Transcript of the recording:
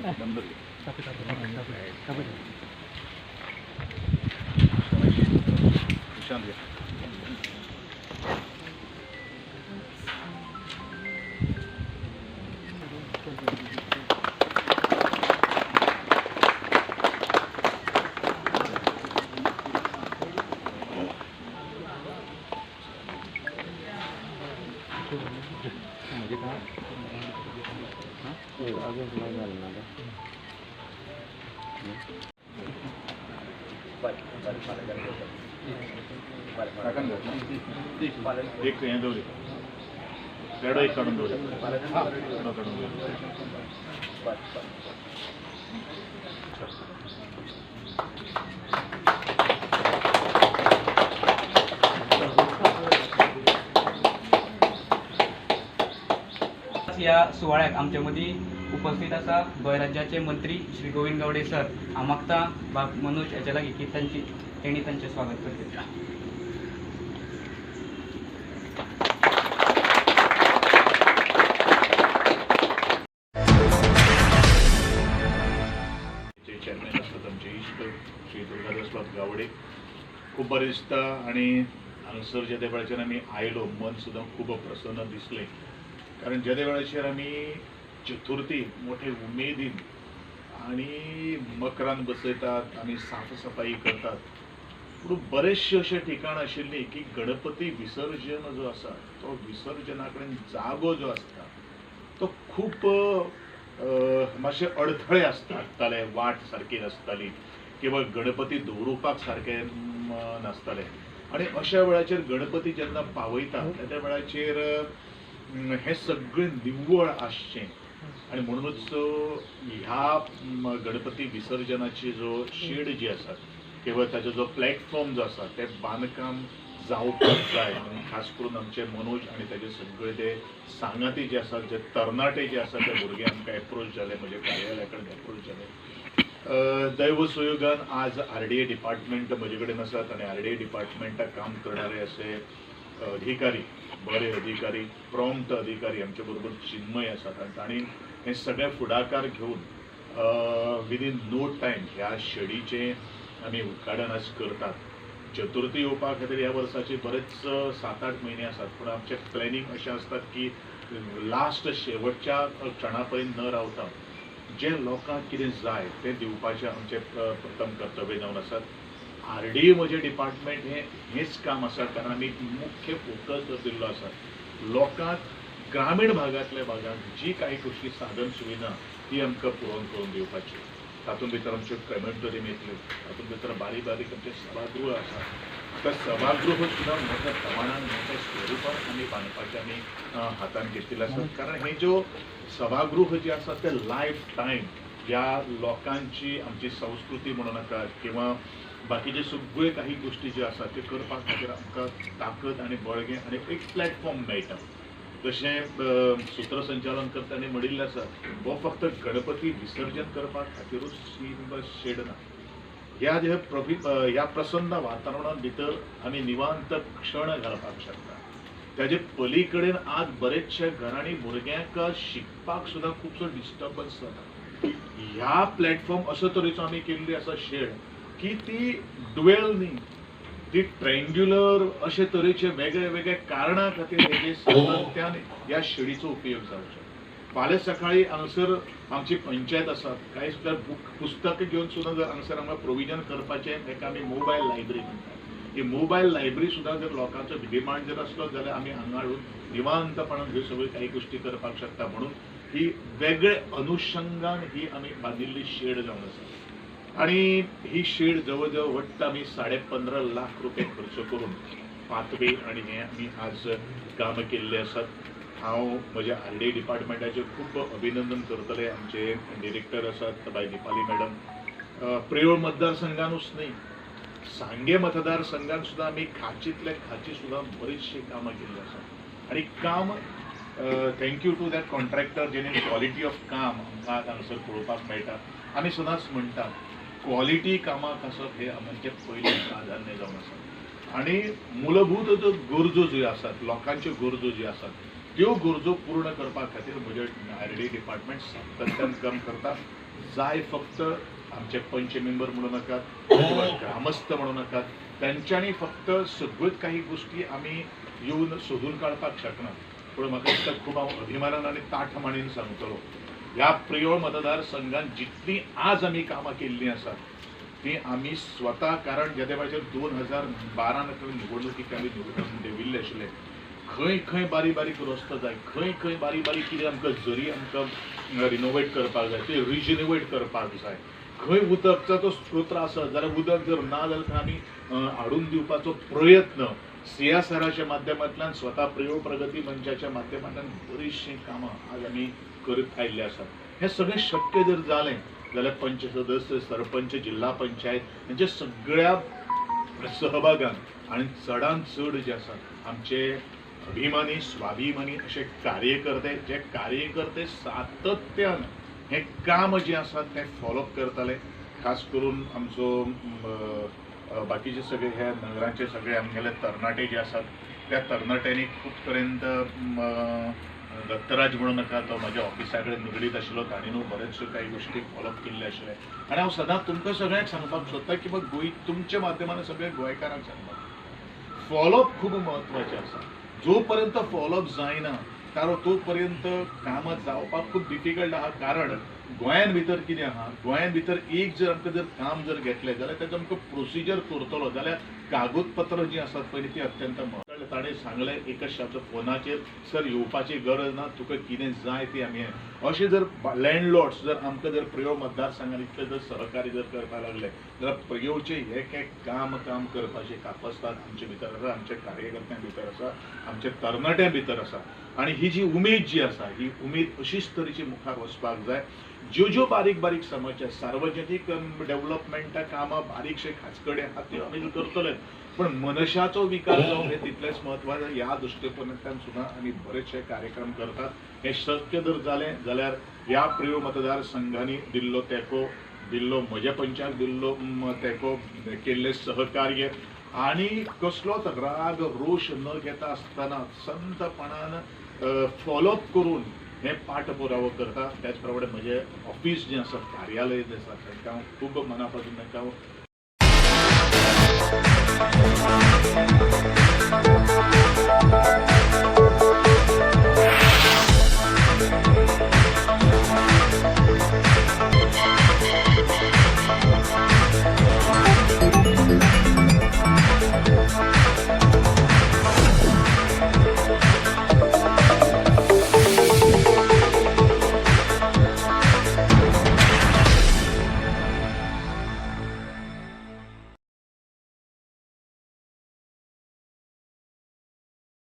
Tapi tapi tapi tapi tapi. Tapi. Tapi. एक हे दोरी पेडो एक काढून दोरी पेडो काढून दोरी या सोहळ्यात आमच्यामध्ये उपस्थित असा गोंयराज्याचे मंत्री श्री गोविंद गावडे सर आमाक्ता बाब मनोज याच्या लागीं की तांची तेणी तांचें स्वागत करते. आमचे श्री गावडे खूब बरें दिसता आनी हांगासर जे वेळाचेर आमी आयलो मन सुद्दां खूब प्रसन्न दिसलें. कारण जे वेळाचेर आमी चतुर्थी मोठे उमेदीन. आनी मकरान बसयतात आणि साफ सफाई करतात. पूण बरेचशे अशे ठिकाण आशिल्ली की गणपती विसर्जन जो आसा तो विसर्जना कडेन जागो जो आसता तो खूब मातशे अडथळे आसताले वाट सारकी नासताली किंवा गणपती दवरुपाक सारके नासताले. आणि अशा वेळाचेर गणपती जेन्ना पावयता त्या वेळाचेर हे सगळें निव्वळ आसचें. आणि म्हणूनच ह्या गणपती विसर्जनाची जो शेड जी आसा किंवा ताचो जो प्लॅटफॉर्म जो आसा ते बांदकाम जावपाक जाय खास करून आमचे मनोज आनी ताचे सगळे ते सांगाती जे आसात जे तरणाटे जे आसा ते भुरगे आमकां एप्रोच जाले म्हणजे कार्यालया कडेन एप्रोच जाले दैव सुयोगान आज आर डी ए डिपार्टमेंट म्हजे कडेन आसात आनी आर डी ए डिपार्टमेंटाक काम करणारे असे अधिकारी बरे अधिकारी प्रॉम्प्ट अधिकारी आमचे बरोबर चिन्मय आसात आनी हे सगळे फुडाकार घेवन विदीन नो टायम ह्या शेडीचे आमी उद्घाटन आज करतात. चतुर्थी येवपा खातीर ह्या वर्साचे बरेच सात आठ महिने आसात पूण आमचे प्लॅनिंग अशें आसतात की लास्ट शेवटच्या क्षणा पर्यंत न रावता जे लोकांक कितें जाय तें दिवपाचें आमचें प्रथम कर्तव्य जावन आसात आर डी म्हजें डिपार्टमेंट हें हेंच काम आसा कारण आमी मुख्य फोकस दिल्लो आसा लोकांक ग्रामीण भागांतल्या भागांत जी काही गोश्टी साधन सुविधा ती आमकां पुरोवन करून दिवपाची. तातूंत भितर आमच्यो क्रेमेटोरियम येतल्यो तातूंत भितर बारीक बारीक आमचे सभागृह आसा. तर सभागृह सुद्दां मोठ्या प्रमाणान मोठ्या स्वरुपात आमी बांदपाचें आमी हातान घेतिल्लें आसात कारण हे ज्यो सभागृह जे आसा ते लायफ टायम ह्या लोकांची आमची संस्कृती म्हणू नका किंवा बाकीचे सगळे काही गोष्टी ज्यो आसात त्यो करपा खातीर आमकां ताकद आनी बळगें आनी एक प्लॅटफॉर्म मेळटा. जशें अ, सूत्रसंचालन करतना म्हणिल्लें आसा हो फक्त गणपती विसर्जन करपा खातीरूच ही वा शेड ना. ह्या जे प्रभि ह्या प्रसन्न वातावरणा भितर आमी निवांत क्षण घालपाक शकता. त्याचे पलीकडेन आज बरेचशे घरांनी भुरग्यांक शिकपाक सुद्दां खुबसो डिस्टर्बन्स जाता. ह्या प्लॅटफॉर्म अशे तरेचो आमी केल्ली आसा शेड की ती डुवेल न्ही ती ट्रेंग्युलर अशे तरेचे वेगळे वेगळे कारणां खातीर हेजे सातत्यान ह्या शेडीचो उपयोग जावचो फाल्यां सकाळी हांगसर आमची पंचायत आसा कांय सुद्दां बूक पुस्तकां घेवन सुद्दां जर हांगसर आमकां प्रोविजन करपाचें ताका आमी मोबायल लायब्ररी म्हणटात ही मोबायल लायब्ररी सुद्दां जर लोकांचो डिमांड जर आसलो जाल्यार आमी हांगा हाडून निवांतपणान ह्यो सगळ्यो काही गोश्टी करपाक शकता. म्हणून ही वेगळे अनुशंगान ही आमी बांदिल्ली शेड जावन आसा आणि ही शेड जवळजवळ वाटतं आम्ही साडेपंधरा लाख रुपये खर्च करून पातवे आणि हे आम्ही आज कामं केलेले आसात हांव म्हज्या आर डी डिपार्टमेंटाचे खूब अभिनंदन करतले. आमचे डिरेक्टर आसात बाय दिपाली मॅडम. अ, मतदारसंघानूच न्ही सांगे मतदारसंघान सुद्दां आमी खाचींतल्या खाची सुद्दां बरीचशीं कामां केल्ली आसात आणि काम thank you to that contractor जेणे क्वॉलिटी ऑफ काम आमकां हांगासर पळोवपाक मेळटा आमी सदांच म्हणटात क्वॉलिटी कामाक आसप हे आमचे पयलीं प्राधान्य जावन आसा आणि मूलभूत ज्यो गरजो ज्यो आसात लोकांच्यो गरजो ज्यो आसात त्यो गरजो पूर्ण करपा खातीर म्हजे आर डी डिपार्टमेंट सातत्यान काम करता जाय फक्त आमचे पंच मेंबर म्हणू नाकात ग्रामस्थ म्हणू नाकात त्यांच्यानी फक्त सगळ्योच काही गोष्टी आमी येवन सोदून काडपाक शकना पूण म्हाका दिसता खूब हांव अभिमानान आनी ताठमाणेन सांगतलो. ह्या प्रियोळ मतदारसंघात जितली आज आमी कामां केल्लीं आसात ती आमी स्वता कारण ज्या दोन हजार बारान निवडणुकीक आमी निवडणूक देविल्ले आशिल्ले खंय खंय बारीक बारीक रस्तो जाय खंय खंय बारीक बारीक कितें आमकां जरी आमकां रिनोवेट करपाक जाय ते रिजिनोवेट करपाक जाय. खंय उदकचो तो स्त्रोत्र आसत जाल्यार उदक जर ना जाल्यार आमी हाडून दिवपाचो प्रयत्न सीएसआराच्या माध्यमांतल्यान स्वता प्रयोग प्रगती मंचाच्या माध्यमांतल्यान बरीचशीं कामां आज आमी करीत आयिल्ले आसात हें सगळें शक्य जर जालें जाल्यार पंच सदस्य सरपंच जिल्हा पंचायत हांच्या सगळ्या सहभागान आणि चडांत चड जे आसात आमचे अभिमानी स्वाभिमानी असे कार्यकर्ते जे कार्यकर्ते सातत्यान हे काम जे आसा तें फॉलोअप करताले खास करून आमचो बाकीचे सगळे ह्या नगरांचे सगळे आमगेले तरणाटे जे आसात त्या तरणाट्यांनी खूब पर्यंत दत्तराज म्हणू नका तो माझ्या ऑफिसा कडेन निगडीत आशिल्लो तांणी न्हू बरेचश्यो काही गोश्टी फॉलोअप केल्ले आशिल्ले आनी हांव सदांच तुमकां सगळ्यांक सांगपाक सोदता की बाबा गोंय तुमच्या माध्यमान सगळ्या गोंयकारांक सांगपाक फॉलोअप खूब म्हत्वाचें आसा जो पर्यंत फॉलोअप जायना कारण तो पर्यंत कामां जावपाक खूब डिफिकल्ट आहा. कारण गोंयान भितर कितें आहा? गोंयान भितर एक जर आमकां जर काम जर घेतलें जाल्यार ताचो आमकां प्रोसिजर करतलो. जाल्यार कागदपत्र जीं आसात पळय तीं अत्यंत म्हत्वाची. ताणें सांगलें एका शब्द फोनाचेर सर येवपाची गरज ना तुका कितें जाय तें आमी अशें जर लँडलॉर्ड्स जर आमकां जर प्रयोग मतदारसंघान इतलें जर सहकार्य जर करपाक लागले जाल्यार प्रयोगचें हें कांय काम काम करपाचें कापस्ताद आमचे भितर आसा आमच्या कार्यकर्त्यां भितर आसा आमच्या तरणाट्यां भितर आसा. आनी ही जी उमेद जी आसा ही उमेद अशीच तरेची मुखार वचपाक जाय ज्यो ज्यो बारीक बारीक समस्या सार्वजनीक डेव्हलपमेंटा कामां बारीकशे खाचकडे आहात त्यो आमी करतले पण मनशाचो विकास जो हे तितलेच म्हत्वाचें ह्या दृश्टीकोनांतल्यान सुद्दां आमी बरेचशे कार्यक्रम करतात. हे शक्य जर जालें जाल्यार ह्या प्रियो मतदारसंघांनी दिल्लो तेंको दिल्लो म्हज्या पंचाक दिल्लो तेको तेंको केल्ले सहकार्य. आणि कसलोच राग रोष न घेता आसतना संतपणान फॉलोअप करून हे पाठपुरावो करता त्याच प्रमाणे म्हजें ऑफिस जें आसा कार्यालय जें आसा तांकां हांव खूब मना पासून तांकां हांव